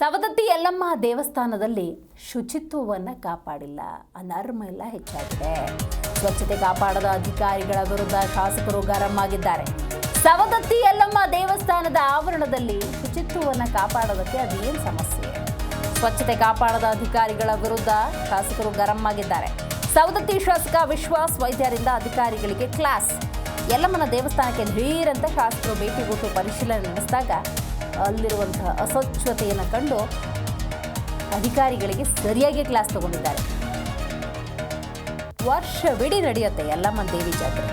ಸವದತ್ತಿ ಯಲ್ಲಮ್ಮ ದೇವಸ್ಥಾನದಲ್ಲಿ ಶುಚಿತ್ವವನ್ನು ಕಾಪಾಡಿಲ್ಲ. ಎಲ್ಲ ಹೆಚ್ಚಾಗಿದೆ. ಸ್ವಚ್ಛತೆ ಕಾಪಾಡದ ಅಧಿಕಾರಿಗಳ ವಿರುದ್ಧ ಶಾಸಕರು ಗರಂ ಆಗಿದ್ದಾರೆ ಸವದತ್ತಿ ಯಲ್ಲಮ್ಮ ದೇವಸ್ಥಾನದ ಆವರಣದಲ್ಲಿ ಶುಚಿತ್ವವನ್ನು ಕಾಪಾಡೋದಕ್ಕೆ ಅದೇನು ಸಮಸ್ಯೆ? ಸ್ವಚ್ಛತೆ ಕಾಪಾಡದ ಅಧಿಕಾರಿಗಳ ವಿರುದ್ಧ ಶಾಸಕರು ಗರಂ ಆಗಿದ್ದಾರೆ ಸವದತ್ತಿ ಶಾಸಕ ವಿಶ್ವಾಸ್ ವೈದ್ಯರಿಂದ ಅಧಿಕಾರಿಗಳಿಗೆ ಕ್ಲಾಸ್. ಯಲ್ಲಮ್ಮನ ದೇವಸ್ಥಾನಕ್ಕೆ ಧೀರಂತ ಶಾಸಕರು ಭೇಟಿ ಕೊಟ್ಟು ಪರಿಶೀಲನೆ ನಡೆಸಿದಾಗ ಅಲ್ಲಿರುವಂತಹ ಅಸ್ವಚ್ಛತೆಯನ್ನು ಕಂಡು ಅಧಿಕಾರಿಗಳಿಗೆ ಸರಿಯಾಗಿ ಕ್ಲಾಸ್ ತಗೊಂಡಿದ್ದಾರೆ. ವರ್ಷವಿಡೀ ನಡೆಯುತ್ತೆ ಎಲ್ಲಮ್ಮ ದೇವಿ ಜಾತ್ರೆ.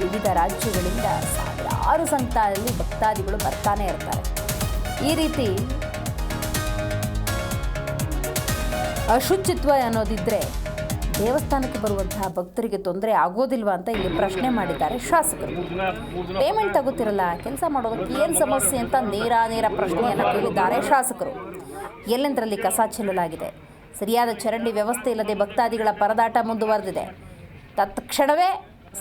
ವಿವಿಧ ರಾಜ್ಯಗಳಿಂದ ಸಾವಿರಾರು ಸಂಖ್ಯೆಯಲ್ಲಿ ಭಕ್ತಾದಿಗಳು ಬರ್ತಾನೆ ಇರ್ತಾರೆ. ಈ ರೀತಿ ಅಶುಚಿತ್ವ ಅನ್ನೋದಿದ್ರೆ ದೇವಸ್ಥಾನಕ್ಕೆ ಬರುವಂತಹ ಭಕ್ತರಿಗೆ ತೊಂದರೆ ಆಗೋದಿಲ್ವಾ ಅಂತ ಇಲ್ಲಿ ಪ್ರಶ್ನೆ ಮಾಡಿದ್ದಾರೆ ಶಾಸಕರು. ಪೇಮೆಂಟ್ ತಗೋತಿರಲ್ಲ, ಕೆಲಸ ಮಾಡೋದಕ್ಕೆ ಏನು ಸಮಸ್ಯೆ ಅಂತ ನೇರ ನೇರ ಪ್ರಶ್ನೆಯನ್ನು ಕೇಳಿದ್ದಾರೆ ಶಾಸಕರು. ಎಲ್ಲೆಂದರಲ್ಲಿ ಕಸ ಚೆಲ್ಲಲಾಗಿದೆ? ಸರಿಯಾದ ಚರಂಡಿ ವ್ಯವಸ್ಥೆ ಇಲ್ಲದೆ ಭಕ್ತಾದಿಗಳ ಪರದಾಟ ಮುಂದುವರೆದಿದೆ. ತತ್ಕ್ಷಣವೇ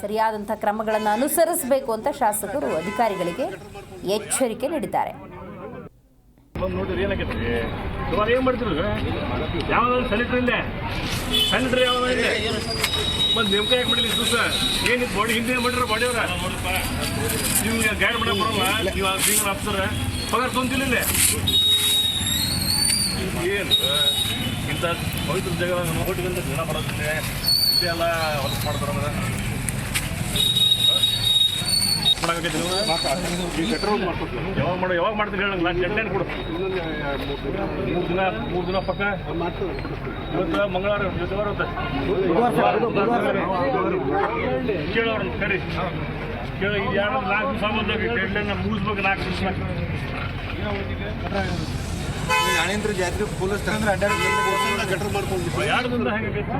ಸರಿಯಾದಂಥ ಕ್ರಮಗಳನ್ನು ಅನುಸರಿಸಬೇಕು ಅಂತ ಶಾಸಕರು ಅಧಿಕಾರಿಗಳಿಗೆ ಎಚ್ಚರಿಕೆ ನೀಡಿದ್ದಾರೆ. ಯಾವ್ದಾದ್ರು ಸ್ಯಾನಿಟ್ರಿ ಯಾವ ಬಂದು ನೇಮಕ ಯಾಕೆ ಮಾಡಿಲ್ಲ ದಿವಸ? ಏನಿತ್ತು ಬಾಡಿ ಹಿಂದೆ ಮಾಡಿರ ಬಾಡಿ ಅವ್ರ? ನಿಮ್ಗೆ ಗೈಡ್ ಮಾಡಕ್ಕೆ ಬರಲ್ಲ. ನೀವು ಸೀನಿಯರ್ ಆಫೀಸರ್ ಪಗಾರ ತೊಂತಿಲ್ಲ ಏನು? ಇಂಥ ಪವಿತ್ರ ಜಾಗ ನೋಟಿಗಂತ ಜನ ಬರೋದಿಲ್ಲ ಇದೆಲ್ಲ ವರ್ಕ್ ಮಾಡ್ತಾರೆ ಅಂದ್ರೆ ಯಾವಾಗ ಮಾಡೋ ಯಾವಾಗ ಮಾಡ್ತೀರಿ ಹೇಳಂಗ ನಾನು ಡೆಡ್ಲೈನ್ ಕೊಡು. ಮೂರು ದಿನ ಮೂರು ದಿನ ಪಕ್ಕ. ಇವತ್ತು ಮಂಗಳವಾರ ಇವತ್ತು ಕೇಳೋರು ಕರಿ ಕೇಳ ಇದು ಯಾರು ನಾಲ್ಕು ದಿವಸ ಬಂದಾಗ ಡೆಡ್ಲೈನ್ ಮುಗಿಸ್ಬೇಕು ನಾಲ್ಕು ದಿವಸ. ಜ್ಞಾನೇಂದ್ರ ಜಾತ್ರೆ ಫುಲ್ ಅಂದ್ರೆ ಅಡ್ಡಾಡಿ ಮಾಡ್ಕೊಂಡು ಎರಡು ದಿನ ಹೆಂಗಾಗೈತಿ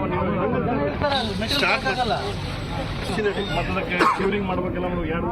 ಮತ್ತೆ ಕ್ಯೂರಿಂಗ್ ಮಾಡ್ಬೇಕಲ್ಲ ಎರಡು